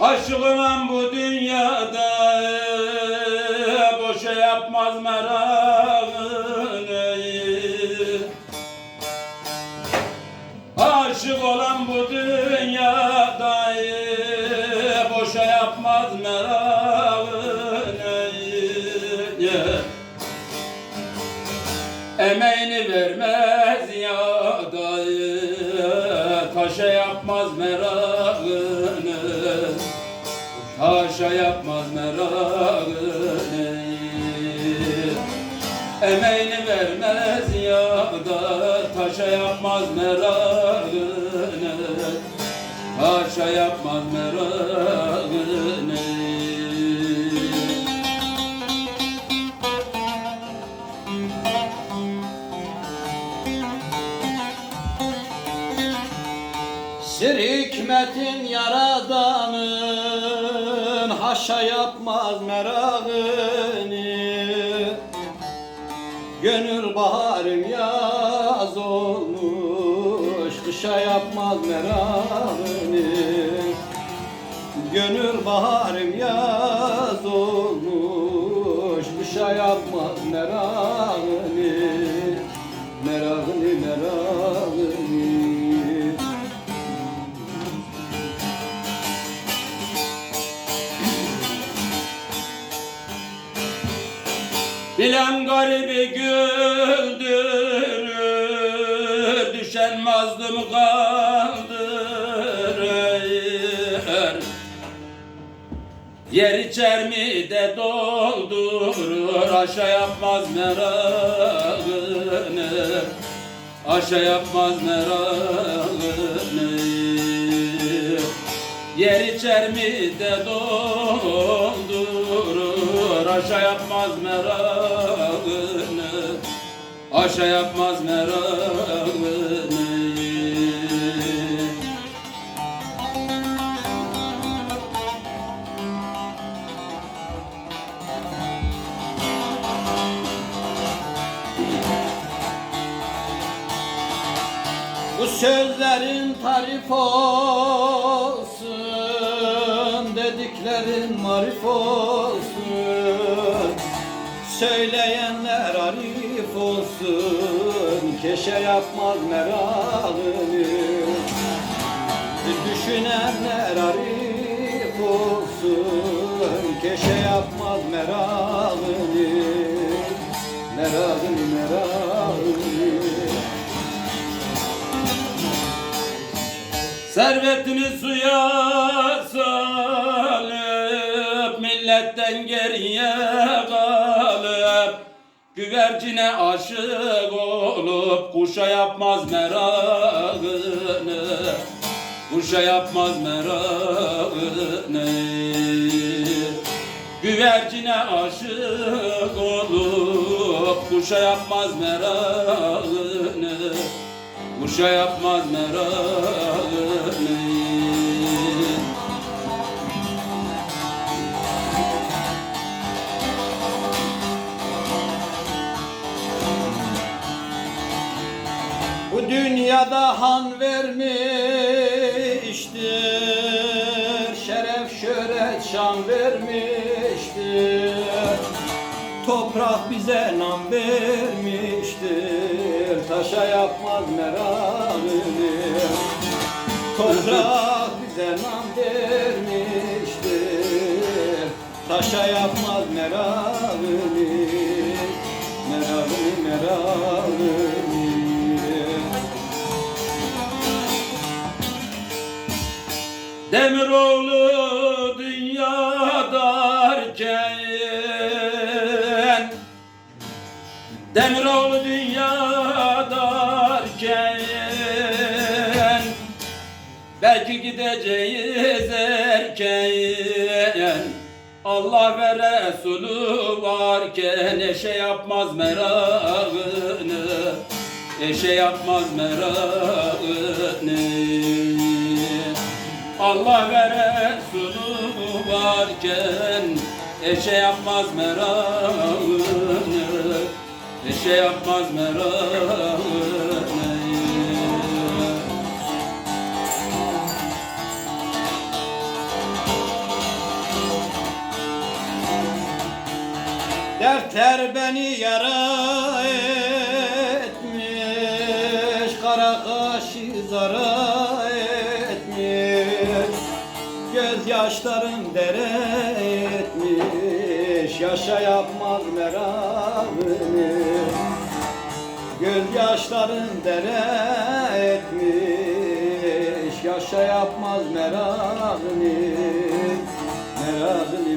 Aşık olan bu dünyada boşa yapmaz merakını Aşık olan bu dünyada boşa yapmaz merakını Emeğini vermez ya dayı Taşa yapmaz merakını Taşa yapmaz merakını Emeğini vermez ya da Taşa yapmaz merakını Taşa yapmaz merakını Hikmetin yaradanın haşa yapmaz merakını Gönül baharım yaz olmuş kışa yapmaz merakını Gönül baharım yaz olmuş kışa yapmaz merakını Merakını merakını Bilen garibi güldürür Düşen mazlum kaldırır Yer içer mi de doldurur Aşa yapmaz merakını Aşa yapmaz merakını Yer içer mi de doldurur Aşa yapmaz merakını Aşa yapmaz merakını Bu sözlerin tarif olsun Dediklerin marif olsun Söyleyenler arif olsun Keşe yapmaz merakını Düşünenler arif olsun Keşe yapmaz merakını Merakını merakını Servetini suya salıp Milletten geriye kalıp Güvercine aşık olup Kuşa yapmaz merakını Kuşa yapmaz merakını Güvercine aşık olup Kuşa yapmaz merakını Kuşa yapmaz merakını Bu dünyada han vermiştir Şeref şöhret şan vermiştir. Toprak bize nam vermiştir Taşa yapmaz merakını Toprak bize nam vermiştir Taşa yapmaz merakını Demiroğlu dünya darken Demiroğlu dünya darken Belki gideceğiz erken. Allah ve Resulü varken eşe yapmaz merakını Eşe yapmaz merakını Allah ve Resulü varken Eşe yapmaz meramını Eşe yapmaz meramını Dertler beni yara etmiş Kara kaşı zarar Gözyaşlarım dere etmiş Yaşa yapmaz meramını. Gözyaşların dere etmiş Yaşa yapmaz merazını Merazını